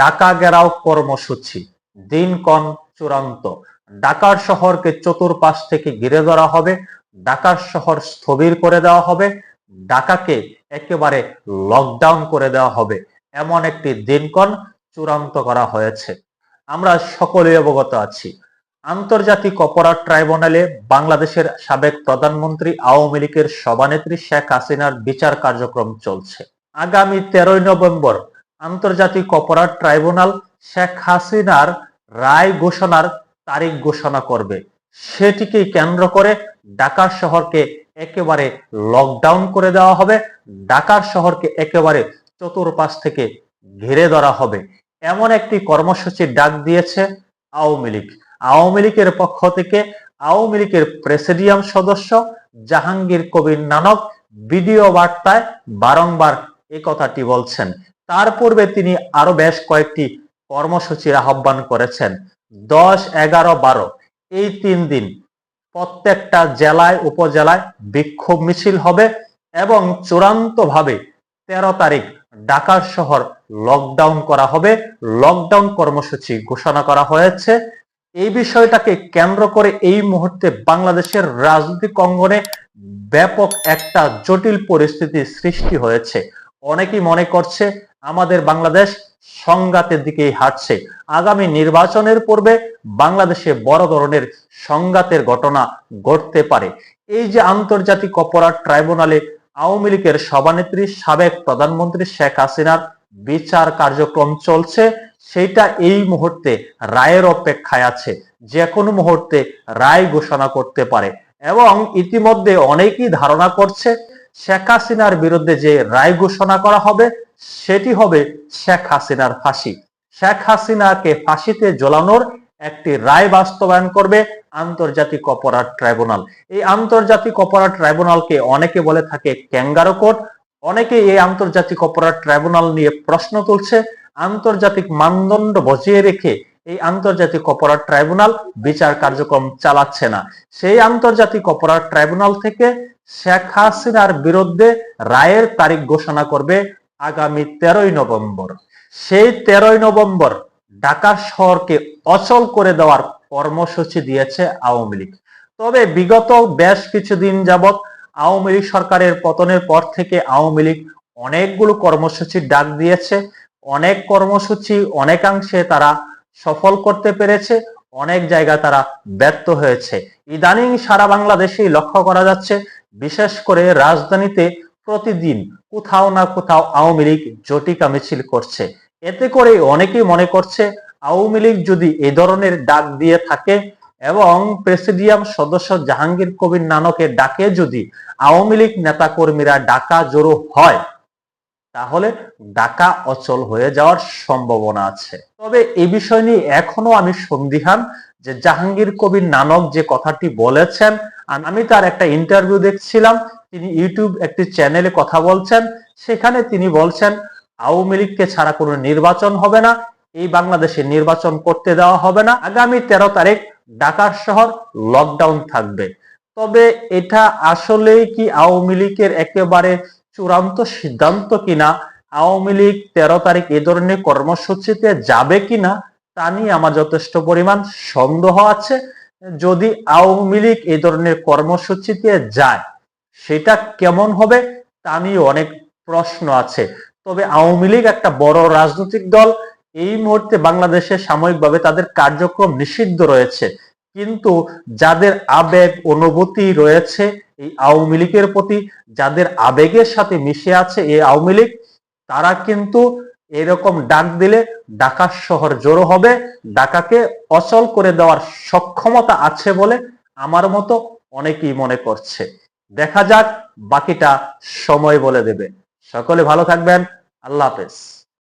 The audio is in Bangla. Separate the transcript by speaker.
Speaker 1: ডাকা গেরাও কর্মসূচি। দিনকন চূড়ান্ত। ডাকার শহরকে চতুর্পাশ থেকে ঘিরে ধরা হবে। ঢাকার শহর স্থবির করে দেওয়া হবে। ডাকাকে একেবারে লকডাউন করে দেওয়া হবে। এমন একটি দিনকন চূড়ান্ত করা হয়েছে। আমরা সকলেই অবগত আছি। আন্তর্জাতিক অপরাধ ট্রাইব্যুনালে বাংলাদেশের সাবেক প্রধানমন্ত্রী, আওয়ামী লীগের সভানেত্রী শেখ হাসিনার বিচার কার্যক্রম চলছে। আগামী তেরোই নভেম্বর আন্তর্জাতিক অপরাধ ট্রাইব্যুনাল শেখ হাসিনার রায় ঘোষণার তারিখ ঘোষণা করবে। সেটিকে কেন্দ্র করে ঢাকার শহরকে একেবারে লকডাউন করে দেওয়া হবে। ঢাকার শহরকে একেবারে চতুর্পাশ থেকে ঘিরে ধরা হবে। এমন একটি কর্মসূচির ডাক দিয়েছে আওয়ামী লীগ। আওয়ামী লীগের পক্ষ থেকে আওয়ামী লীগের প্রেসিডিয়াম সদস্য জাহাঙ্গীর কবির নানক ভিডিও বার্তায় বারংবার এই কথাটি বলছেন। তার পূর্বে তিনি আরও বেশ কয়েকটি কর্মসূচির আহ্বান করেছেন। দশ, এগারো, বারো, এই তিন দিন প্রত্যেকটা জেলায়, উপজেলায় বিক্ষোভ মিছিল হবে এবং চূড়ান্তভাবে তেরো তারিখ ঢাকার শহর লকডাউন করা হবে। লকডাউন কর্মসূচি ঘোষণা করা হয়েছে। এই বিষয়টাকে কেন্দ্র করে এই মুহূর্তে বাংলাদেশের রাজনৈতিক অঙ্গনে ব্যাপক একটা জটিল পরিস্থিতি সৃষ্টি হয়েছে। অনেকেই মনে করছে আমাদের বাংলাদেশ সংঘাতের দিকেই হাঁটছে। আগামী নির্বাচনের পূর্বে বাংলাদেশে বড় ধরনের সংঘাতের ঘটনা ঘটতে পারে। এই যে আন্তর্জাতিক অপরাধ ট্রাইব্যুনালে আওয়ামী লীগের সভানেত্রী, সাবেক প্রধানমন্ত্রী শেখ হাসিনার বিচার কার্যক্রম চলছে সেটা এই মুহূর্তে রায়ের অপেক্ষায় আছে। যে কোনো মুহূর্তে রায় ঘোষণা করতে পারে। এবং ইতিমধ্যে অনেকেই ধারণা করছে শেখ হাসিনার বিরুদ্ধে যে রায় ঘোষণা করা হবে সেটি হবে শেখ হাসিনার ফাঁসি। শেখ হাসিনাকে ফাঁসিতে ঝোলানোর একটি রায় বাস্তবায়ন করবে আন্তর্জাতিক অপরাধ ট্রাইব্যুনাল। এই আন্তর্জাতিক অপরাধ ট্রাইব্যুনালকে অনেকে বলে থাকে ক্যাঙ্গারো কোর্ট। অনেকে এই আন্তর্জাতিক অপরাধ ট্রাইব্যুনাল নিয়ে প্রশ্ন তুলছে। আন্তর্জাতিক মানদণ্ড বজিয়ে রেখে এই আন্তর্জাতিক অপরাধ ট্রাইব্যুনাল বিচার কার্যক্রম চালাচ্ছে না। সেই আন্তর্জাতিক অপরাধ ট্রাইব্যুনাল থেকে শেখ হাসিনার বিরুদ্ধে রায়ের তারিখ ঘোষণা করবে আগামী তেরোই নভেম্বর। সেই তেরোই নভেম্বর ঢাকা শহরকে অচল করে দেওয়ার কর্মসূচি দিয়েছে আওয়ামী লীগ। তবে বিগত বেশ কিছুদিন যাবৎ আওয়ামী লীগ সরকারের পতনের পর থেকে আওয়ামী লীগ অনেকগুলো কর্মসূচির ডাক দিয়েছে। অনেক কর্মসূচি অনেকাংশে তারা সফল করতে পেরেছে, অনেক জায়গায় তারা ব্যর্থ হয়েছে। ইদানিং সারা বাংলাদেশেই লক্ষ্য করা যাচ্ছে, বিশেষ করে রাজধানীতে প্রতিদিন কোথাও না কোথাও আওয়ামী লীগ জটিকা মিছিল করছে। এতে করে অনেকেই মনে করছে, আওয়ামী লীগ যদি এ ধরনের ডাক দিয়ে থাকে এবং প্রেসিডিয়াম সদস্য জাহাঙ্গীর কবির নানকের ডাকে যদি আওয়ামী লীগ নেতাকর্মীরা ডাকা জড়ো হয়, তাহলে ডাকা অচল হয়ে যাওয়ার সম্ভাবনা আছে। তবে এ বিষয় নিয়ে এখনও আমি সন্দিহান। যে জাহাঙ্গীর কবির নানক যে কথাটি বলেছেন আমি তার একটা ইন্টারভিউ দেখছিলাম, তিনি ইউটিউব একটি চ্যানেলে কথা বলছেন, সেখানে তিনি বলছেন, আওয়ামী লীগকে ছাড়া কোনো নির্বাচন হবে না, এই বাংলাদেশে নির্বাচন করতে দেওয়া হবে না। আগামী তেরো তারিখ ঢাকার শহর লকডাউন থাকবে। তবে এটা আসলেই কি আওয়ামী লীগের একেবারে চূড়ান্ত সিদ্ধান্ত কিনা? আওয়ামী লীগ তেরো তারিখ এ ধরনের কর্মসূচিতে যাবে কিনা? তা নিয়ে আমার যথেষ্ট পরিমাণ সন্দেহ আছে। যদি আওয়ামী লীগ এ ধরনের কর্মসূচিতে যায়, সেটা কেমন হবে তা নিয়ে অনেক প্রশ্ন আছে। তবে আওয়ামী লীগ একটা বড় রাজনৈতিক দল, এই মুহূর্তে বাংলাদেশে সাময়িকভাবে তাদের কার্যক্রম নিষিদ্ধ রয়েছে। কিন্তু যাদের আবেগ, অনুভূতি রয়েছে এই আওয়ামী লীগের প্রতি, যাদের আবেগের সাথে মিশে আছে এই আওয়ামী লীগ, তারা কিন্তু এরকম ডাক দিলে ঢাকা শহর জড়ো হবে ডাকাকে অচল করে দেওয়ার সক্ষমতা আছে বলে আমার মতো অনেকেই মনে করছে। দেখা যাক বাকিটা সময় বলে দেবে। সকলে ভালো থাকবেন। আল্লাহ হাফেজ।